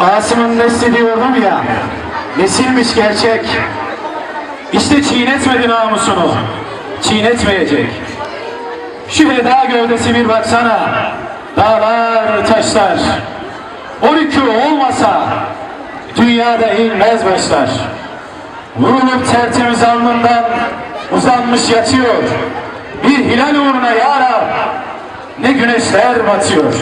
Asım'ın nesli diyordum ya, nesilmiş gerçek. İşte çiğnetmedi namusunu, çiğnetmeyecek. Şu heda gövdesi bir baksana, dağlar taşlar. O rükû olmasa, dünyada eğilmez başlar. Vurulup tertemiz alnından uzanmış yatıyor. Bir hilal uğruna ya Rab, ne güneşler batıyor.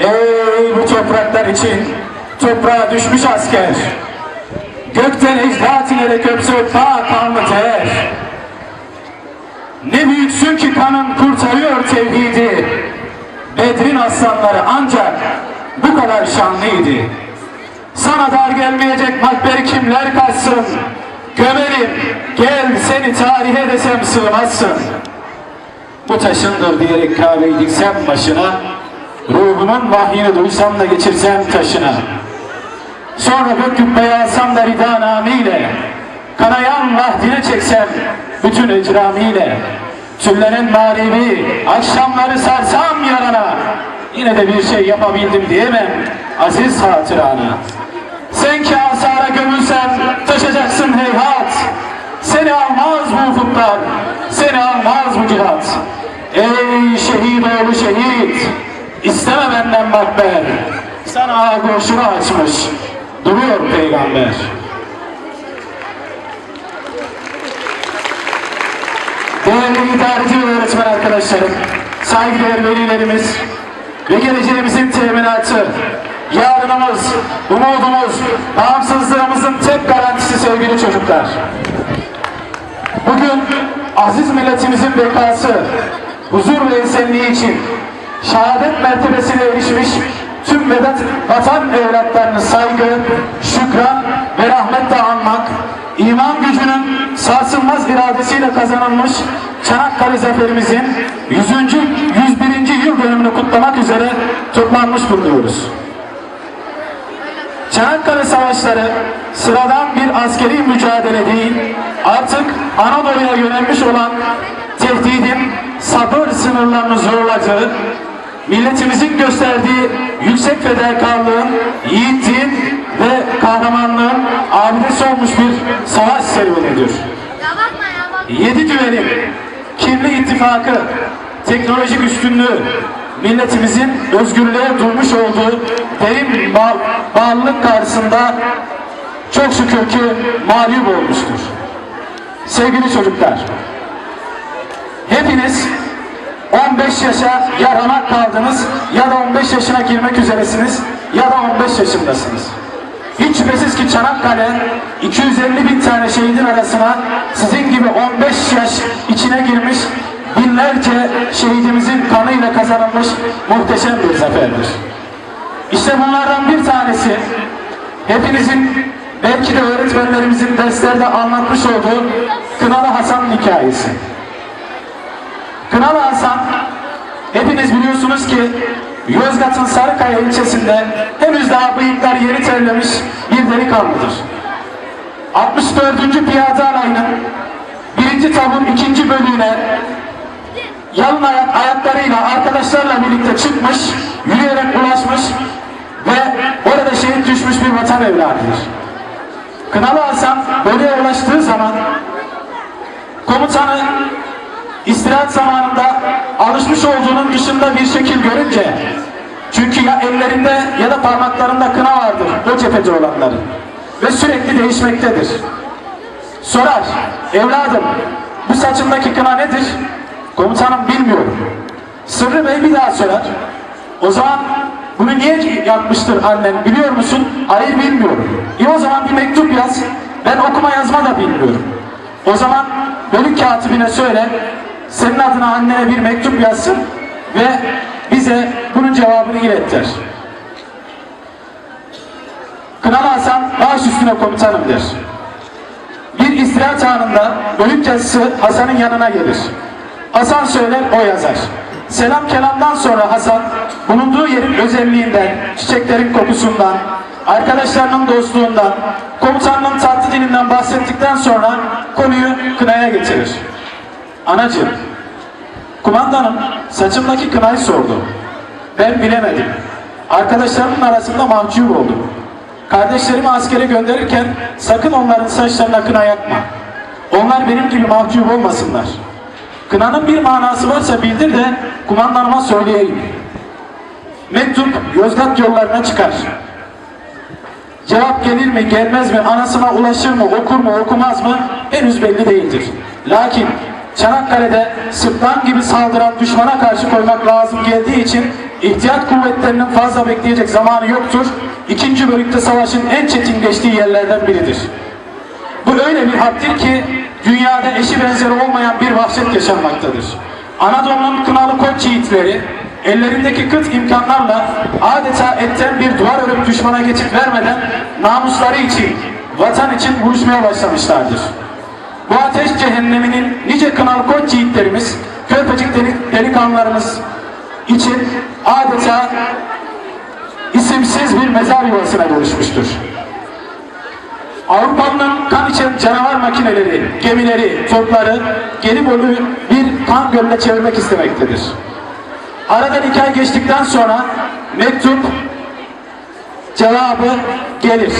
Ey bu topraklar için toprağa düşmüş asker. Gökten ecdat inerek öpse ta kanlı ter. Ne büyüksün ki kanın kurtarıyor tevhidi. Bedrin aslanları ancak bu kadar şanlıydı. Sana dar gelmeyecek makberi kimler kaçsın? Gömelim, gel seni tarihe desem sığmazsın. Bu taşındır diyerek kahveyi diksem başına, ruhumun vahyini duysam da geçirsem taşına. Sonra gök kubbeyi alsam da rida namiyle, kanayan vahdine çeksem bütün ecramiyle, tüllenen manevi akşamları sarsam yarana, yine de bir şey yapabildim diyemem aziz hatırana. Sen ki asara gömülsen taşacaksın heyhat, seni almaz bu ufuklar, seni almaz bu cihat. Ey şehit oğlu şehit, isteme benden makber. Sana agosunu açmış, duruyor peygamber. Değerli idareci ve öğretmen arkadaşlarım, saygıdeğer velilerimiz ve geleceğimizin teminatı, yarınımız, umudumuz, bağımsızlığımızın tek garantisi sevgili çocuklar. Bugün aziz milletimizin bekası, huzur ve esenliği için şehadet mertebesine erişmiş tüm vedat, vatan evlatlarını saygı, şükran ve rahmetle anmak, iman gücünün sarsılmaz iradesiyle kazanılmış Çanakkale zaferimizin 100. 101. yıl dönümünü kutlamak üzere toplanmış bulunuyoruz. Çanakkale Savaşları sıradan bir askeri mücadele değil, artık Anadolu'ya yönelmiş olan tehdidin sabır sınırlarını zorladığı, milletimizin gösterdiği yüksek fedakarlığın, yiğitliğin ve kahramanlığın abidesi olmuş bir savaş serüvenidir. Yedi düvenin kirli ittifakı, teknolojik üstünlüğü, milletimizin özgürlüğe durmuş olduğu derin bağ, bağlılık karşısında çok şükür ki mağlup olmuştur. Sevgili çocuklar, hepiniz 15 yaşa ya ramak kaldınız ya da 15 yaşına girmek üzeresiniz ya da 15 yaşındasınız. Hiç şüphesiz ki Çanakkale 250 bin tane şehidin arasına sizin gibi 15 yaş içine girmiş binlerce şehidimizin kanıyla kazanılmış muhteşem bir zaferdir. İşte bunlardan bir tanesi hepinizin belki de öğretmenlerimizin derslerde anlatmış olduğu Kınalı Hasan hikayesi. Kınalı Hasan hepiniz biliyorsunuz ki Yozgat'ın Sarıkaya ilçesinde henüz daha bıyıklar yeni terlemiş bir delikanlıdır. 64. Piyade Alayı'nın birinci tabur ikinci bölüğüne yalın ayak ayaklarıyla arkadaşlarla birlikte çıkmış, yürüyerek ulaşmış ve orada şehit düşmüş bir vatan evladıdır. Kınalı Hasan bölüye ulaştığı zaman komutanı istirahat zamanında alışmış olduğunun dışında bir şekil görünce çünkü ya ellerinde ya da parmaklarında kına vardır o cephede olanların ve sürekli değişmektedir. Sorar, evladım bu saçındaki kına nedir? Komutanım bilmiyorum. Sırrı Bey bir daha sorar. O zaman bunu niye yapmıştır annen biliyor musun? Hayır bilmiyorum. İyi o zaman bir mektup yaz. Ben okuma yazma da bilmiyorum. O zaman bölük katibine söyle. Senin adına annene bir mektup yazsın ve bize bunun cevabını ilet der. Hasan baş üstüne komutanım der. Bir istirahat anında bölük yazısı Hasan'ın yanına gelir. Hasan söyler, o yazar. Selam kelamdan sonra Hasan, bulunduğu yerin özelliğinden, çiçeklerin kokusundan, arkadaşlarının dostluğundan, komutanının tatlı dilinden bahsettikten sonra konuyu kınaya getirir. Anacığım, kumandanım saçımdaki kınayı sordu. Ben bilemedim. Arkadaşlarımın arasında mahcup oldum. Kardeşlerimi askere gönderirken sakın onların saçlarına kına yakma. Onlar benim gibi mahcup olmasınlar. Kınanın bir manası varsa bildir de kumandanıma söyleyeyim. Mektup Yozgat yollarına çıkar. Cevap gelir mi gelmez mi anasına ulaşır mı okur mu okumaz mı henüz belli değildir. Lakin Çanakkale'de Sırtlan gibi saldıran düşmana karşı koymak lazım geldiği için ihtiyat kuvvetlerinin fazla bekleyecek zamanı yoktur. İkinci bölükte savaşın en çetin geçtiği yerlerden biridir. Bu öyle bir haddir ki dünyada eşi benzeri olmayan bir vahşet yaşanmaktadır. Anadolu'nun kınalı koç yiğitleri ellerindeki kıt imkanlarla adeta etten bir duvar örüp düşmana geçit vermeden namusları için, vatan için vuruşmaya başlamışlardır. Bu ateş cehenneminin nice kınalı koç yiğitlerimiz, körpecik delik, delikanlılarımız için adeta isimsiz bir mezar yuvasına dönüşmüştür. Avrupa'nın kan içen canavar makineleri, gemileri, topları Gelibolu'yu bir kan gölüne çevirmek istemektedir. Aradan iki ay geçtikten sonra mektup cevabı gelir.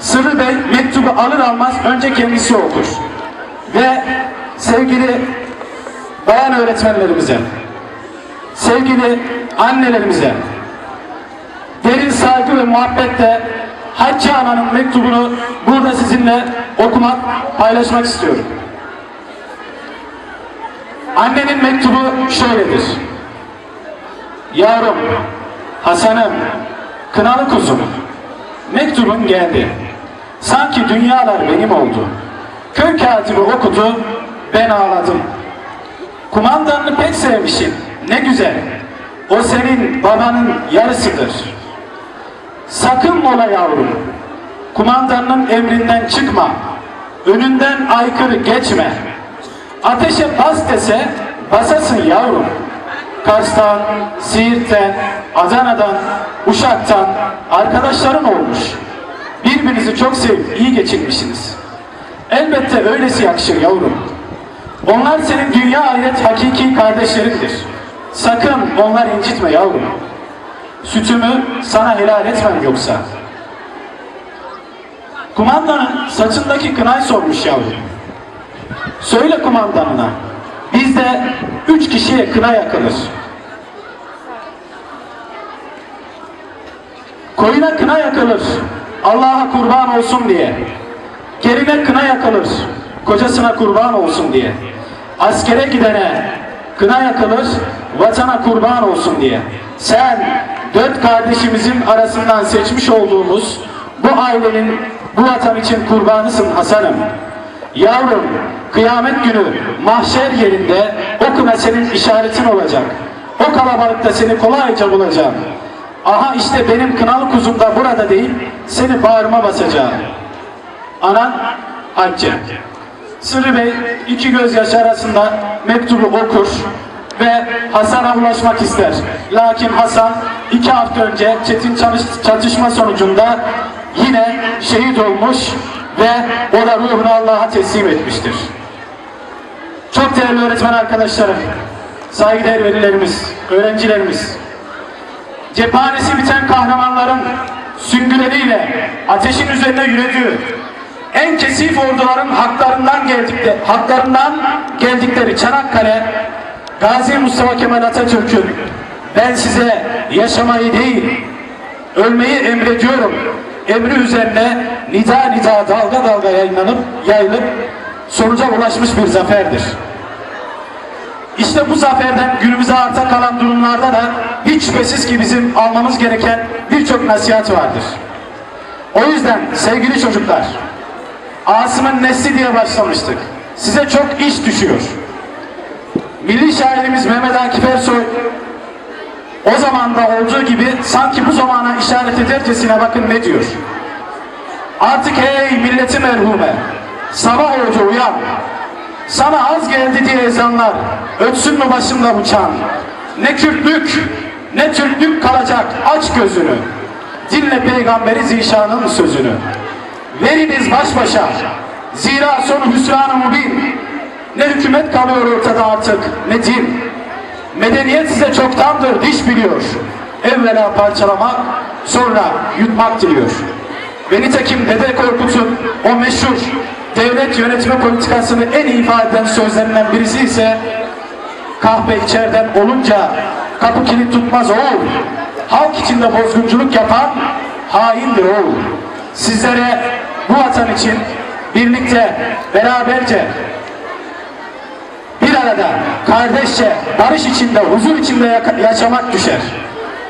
Sırrı Bey mektubu alır almaz önce kendisi okur. Ve sevgili bayan öğretmenlerimize, sevgili annelerimize, derin saygı ve muhabbetle Hacı Ana'nın mektubunu burada sizinle okumak, paylaşmak istiyorum. Annenin mektubu şöyledir. Yavrum, Hasan'ım, kınalı kuzum, mektubun geldi. Sanki dünyalar benim oldu. Köy katibi okudu, ben ağladım. Kumandanını pek sevmişim, ne güzel. O senin babanın yarısıdır. Sakın mola yavrum. Kumandanın emrinden çıkma. Önünden aykırı geçme. Ateşe bas dese basasın yavrum. Kars'tan, Siirt'ten, Adana'dan, Uşak'tan arkadaşların olmuş. Birbirinizi çok sevip iyi geçirmişsiniz. Elbette öylesi yakışır yavrum. Onlar senin dünya ahiret hakiki kardeşlerindir. Sakın onlar incitme yavrum. Sütümü sana helal etmem yoksa. Kumandanın saçındaki kınay sormuş yavrum. Söyle kumandanına. Bizde üç kişiye kına yakılır. Koyuna kına yakılır. Allah'a kurban olsun diye. Geline kına yakılır. Kocasına kurban olsun diye. Askere gidene kına yakılır. Vatana kurban olsun diye. Sen dört kardeşimizin arasından seçmiş olduğumuz bu ailenin bu vatan için kurbanısın Hasan'ım. Yavrum kıyamet günü mahşer yerinde o kına senin işaretin olacak. O kalabalıkta seni kolayca bulacağım. Aha işte benim kınalı kuzum da burada değil, seni bağrıma basacağım. Anan Hacca. Sırrı Bey iki gözyaşı arasında mektubu okur ve Hasan'a ulaşmak ister. Lakin Hasan iki hafta önce çetin çatışma sonucunda yine şehit olmuş ve o da ruhunu Allah'a teslim etmiştir. Çok değerli öğretmen arkadaşlarım, saygıdeğer velilerimiz, öğrencilerimiz, cephanesi biten kahramanların süngüleriyle ateşin üzerine yürüdüğü, en kesif orduların haklarından geldikleri, haklarından geldikleri Çanakkale, Gazi Mustafa Kemal Atatürk'ün ben size yaşamayı değil, ölmeyi emrediyorum. Emri üzerine nida nida dalga dalga yayınlanıp yayılıp sonuca ulaşmış bir zaferdir. İşte bu zaferden günümüze arta kalan durumlarda da hiç şüphesiz ki bizim almamız gereken birçok nasihat vardır. O yüzden sevgili çocuklar, Asım'ın nesli diye başlamıştık. Size çok iş düşüyor. Milli şairimiz Mehmet Akif Ersoy o zaman da olduğu gibi sanki bu zamana işaret edercesine bakın ne diyor. Artık hey milleti merhume, sabah oldu uyan. Sana az geldi diye ezanlar, ötsün mü başımda bu çan? Ne Kürtlük, ne Türklük kalacak, aç gözünü. Dinle peygamberi zişanın sözünü. Veriniz baş başa, zira sonu hüsran-ı mubin. Ne hükümet kalıyor ortada artık, ne din. Medeniyet size çoktandır diş biliyor. Evvela parçalamak, sonra yutmak diliyor. Ve nitekim Dede Korkut'un o meşhur devlet yönetimi politikasını en iyi ifade eden sözlerinden birisi ise kahve içeriden olunca kapı kilit tutmaz oğul. Halk içinde bozgunculuk yapan haindir oğul. Sizlere bu vatan için birlikte, beraberce bir arada kardeşçe barış içinde, huzur içinde yaşamak düşer.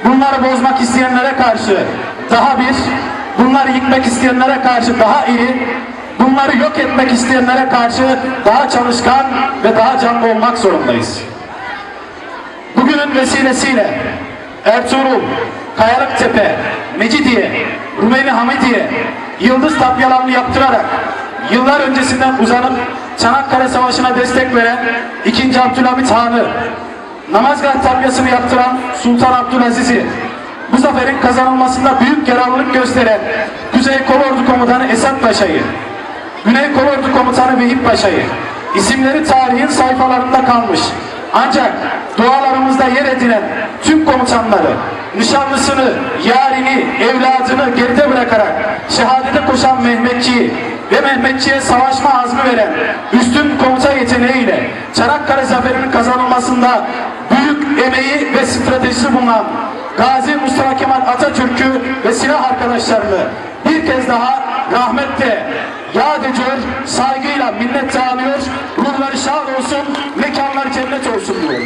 Bunları bozmak isteyenlere karşı daha bir, bunları yıkmak isteyenlere karşı daha iri, bunları yok etmek isteyenlere karşı daha çalışkan ve daha canlı olmak zorundayız. Bugünün vesilesiyle Ertuğrul, Kayalıktepe, Mecidiye, Rumeli Hamidiye, Yıldız tapyalarını yaptırarak yıllar öncesinden uzanıp Çanakkale Savaşı'na destek veren 2. Abdülhamit Han'ı, Namazgah tapyasını yaptıran Sultan Abdülaziz'i, bu zaferin kazanılmasında büyük yararlılık gösteren Kuzey Kolordu Komutanı Esat Paşa'yı, Güney Kolordu Komutanı Vehip Paşa'yı, isimleri tarihin sayfalarında kalmış. Ancak dualarımızda yer edinen tüm komutanları, nişanlısını, yarini, evladını geride bırakarak şehadete koşan Mehmetçiyi ve Mehmetçiye savaşma azmi veren üstün komuta yeteneğiyle Çanakkale zaferinin kazanılmasında büyük emeği ve stratejisi bulunan Gazi Mustafa Kemal Atatürk'ü ve silah arkadaşlarını bir kez daha rahmetle yad saygıyla minnet anıyor, ruhları şad olsun, mekanlar cennet olsun diyor.